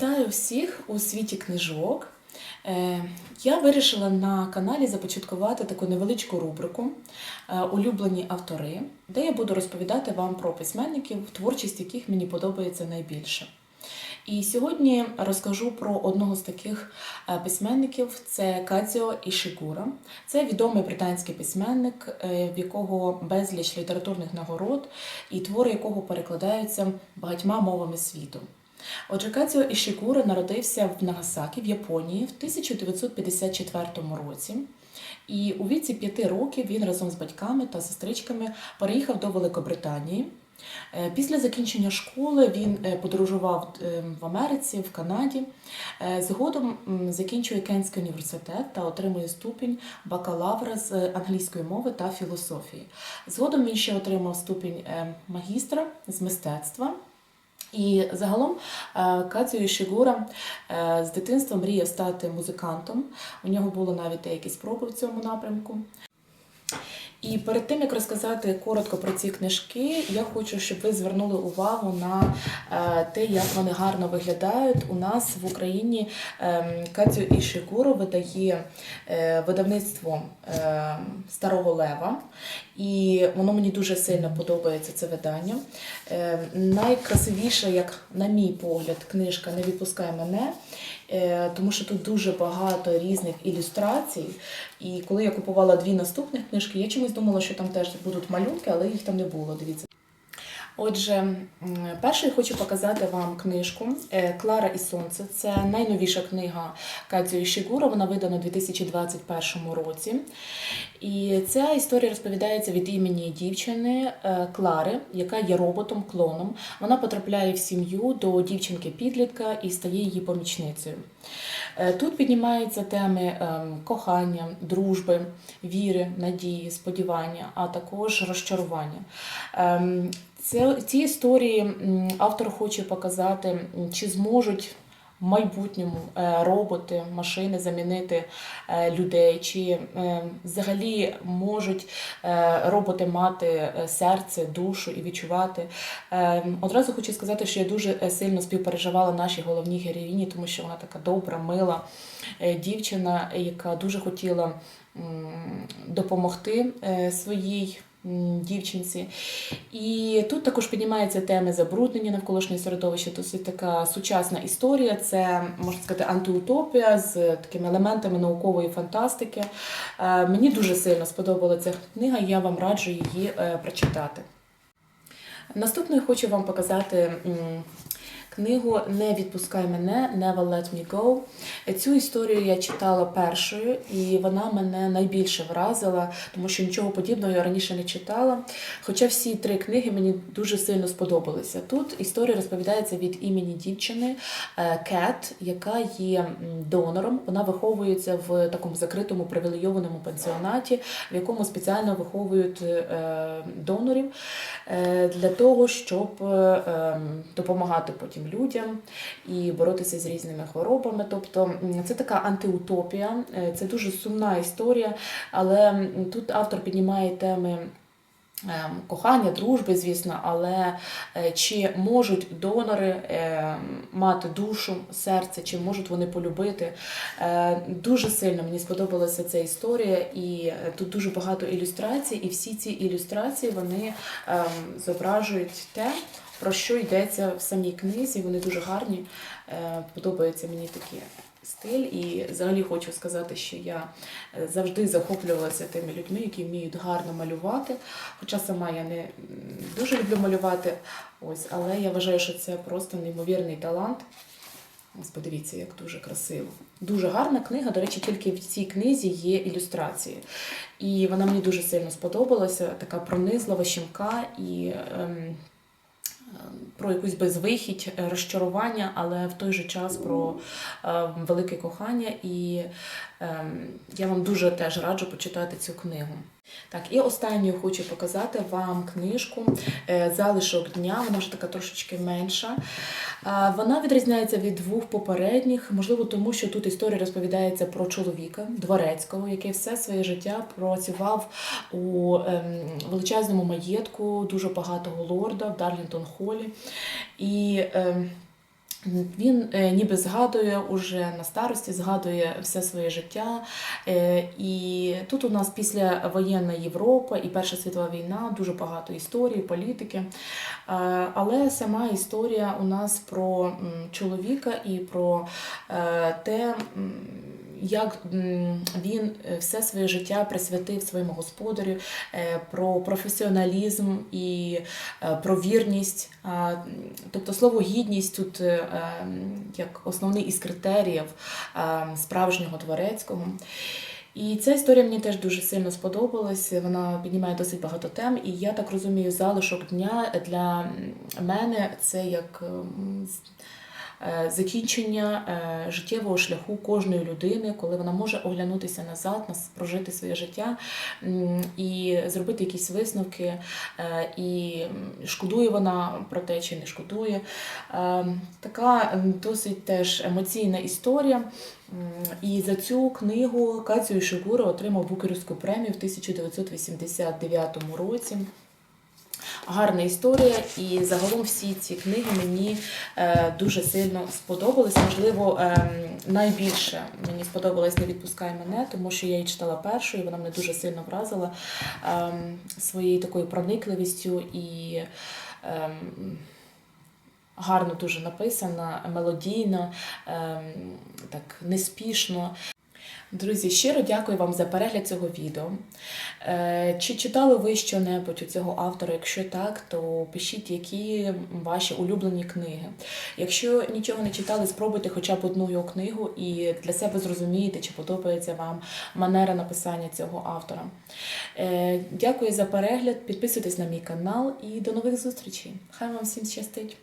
Вітаю всіх у світі книжок. Е, Я вирішила на каналі започаткувати таку невеличку рубрику е, Улюблені автори, де я буду розповідати вам про письменників, творчість яких мені подобається найбільше. І сьогодні розкажу про одного з таких е, письменників це Кадзіо Ішигура. Це відомий британський письменник, в якого безліч літературних нагород і твори якого перекладаються багатьма мовами світу. Отже, Кадзіо Ішігура народився в Нагасакі в Японії в 1954 році. І у віці п'яти років він разом з батьками та сестричками переїхав до Великобританії. Е, Після закінчення школи він е, подорожував е, в Америці, в Канаді. Згодом закінчує Кенський університет та отримує ступінь бакалавра з англійської мови та філософії. Згодом він ще отримав ступінь магістра з мистецтва. І загалом е, Кадзіо е, з дитинства мріяв стати музикантом. У нього було навіть деякі спроби в цьому напрямку. І перед тим як розказати коротко про ці книжки, я хочу, щоб ви звернули увагу на е, те, як вони гарно виглядають. У нас в Україні е, Катю Ішигуру видає е, видавництво е, Старого Лева, і воно мені дуже сильно подобається це видання. Е, найкрасивіша, як на мій погляд, книжка Не відпускай мене. Е, Тому що тут дуже багато різних ілюстрацій. І коли я купувала дві наступних книжки, я чомусь думала, що там теж будуть малюнки, але їх там не було. Дивіться. Отже, я хочу показати вам книжку е, Клара і Сонце. Це найновіша книга Кадзіо Ішигура. Вона видана у 2021 році. І ця історія розповідається від імені дівчини е, Клари, яка є роботом-клоном. Вона потрапляє в сім'ю до дівчинки-підлітка і стає її помічницею. Е, Тут піднімаються теми ем, кохання, дружби, віри, надії, сподівання, а також розчарування. Ем, ці історії автор хоче показати, чи зможуть в майбутньому е, роботи, машини замінити е, людей, чи е, взагалі можуть роботи мати серце, душу і відчувати. Е, Одразу хочу сказати, що я дуже сильно співпереживала нашій головній героїні, тому що вона така добра, мила дівчина, яка дуже хотіла допомогти своїй дівчинці. І тут також піднімаються теми забруднення навколишнього середовища. Досить така сучасна історія. Це можна сказати антиутопія з такими елементами наукової фантастики. Е, Мені дуже сильно сподобалася ця книга, я вам раджу її е, прочитати. Наступною хочу вам показати книгу Не відпускай мене, Never Let Me Go. Цю історію я читала першою, і вона мене найбільше вразила, тому що нічого подібного я раніше не читала. Хоча всі три книги мені дуже сильно сподобалися. Тут історія розповідається від імені дівчини е, Кет, яка є донором. Вона виховується в такому закритому привілейованому пансіонаті, в якому спеціально виховують е, донорів е, для того, щоб ем, допомагати потім людям і боротися з різними хворобами. Тобто це така антиутопія, е, це дуже сумна історія, але тут автор піднімає теми. ем, Кохання, дружби, звісно, але е, чи можуть донори е, мати душу, серце, чи можуть вони полюбити? Дуже сильно мені сподобалася ця історія, і тут дуже багато ілюстрацій, і всі ці ілюстрації вони ем, зображують те, про що йдеться в самій книзі. Вони дуже гарні. Е, Подобається мені такий стиль. І взагалі хочу сказати, що я е, завжди захоплювалася тими людьми, які вміють гарно малювати. Хоча сама я не дуже люблю малювати, ось, але я вважаю, що це просто неймовірний талант. Ось подивіться, як дуже красиво. Дуже гарна книга. До речі, тільки в цій книзі є ілюстрації. І вона мені дуже сильно сподобалася. Така пронизлива, щемка і ем, про якусь безвихідь, е, розчарування, але в той же час про е, велике кохання. І ем, я вам дуже теж раджу почитати цю книгу. Так, і останню хочу показати вам книжку е, Залишок дня. Вона вже така трошечки менша. Вона відрізняється від двох попередніх, можливо, тому що тут історія розповідається про чоловіка дворецького, який все своє життя працював у ем, величезному маєтку дуже багатого лорда в Дарлінтон Холі. І ем, Він е, ніби згадує уже на старості, згадує все своє життя. Е, І тут у нас після воєнна Європа і Перша світова війна, дуже багато історії, політики. Е, Але сама історія у нас про чоловіка і про те, як він е, все своє життя присвятив своєму господарю, е, про професіоналізм і е, про вірність. Тобто слово гідність тут ем, як основний із критеріїв ем, справжнього дворецького. І ця історія мені теж дуже сильно сподобалась. Вона піднімає досить багато тем, і я так розумію, залишок дня для мене це як ем, закінчення е, життєвого шляху кожної людини, коли вона може оглянутися назад, прожити своє життя і зробити якісь висновки. е, І шкодує вона про те, чи не шкодує. Е, Така досить теж емоційна історія. І за цю книгу Кацю Ішигура отримав Букерівську премію в 1989 році. Гарна історія, і загалом всі ці книги мені е, дуже сильно сподобались. Можливо, е, найбільше мені сподобалась Не відпускай мене, тому що я її читала першою, вона мене дуже сильно вразила е, своєю такою проникливістю і е, гарно дуже написана, мелодійно, е, так неспішно. Друзі, щиро дякую вам за перегляд цього відео. Е, Чи читали ви що-небудь у цього автора? Якщо так, то пишіть, які ваші улюблені книги. Якщо нічого не читали, спробуйте хоча б одну його книгу і для себе зрозумієте, чи подобається вам манера написання цього автора. Е, Дякую за перегляд, підписуйтесь на мій канал і до нових зустрічей. Хай вам всім щастить!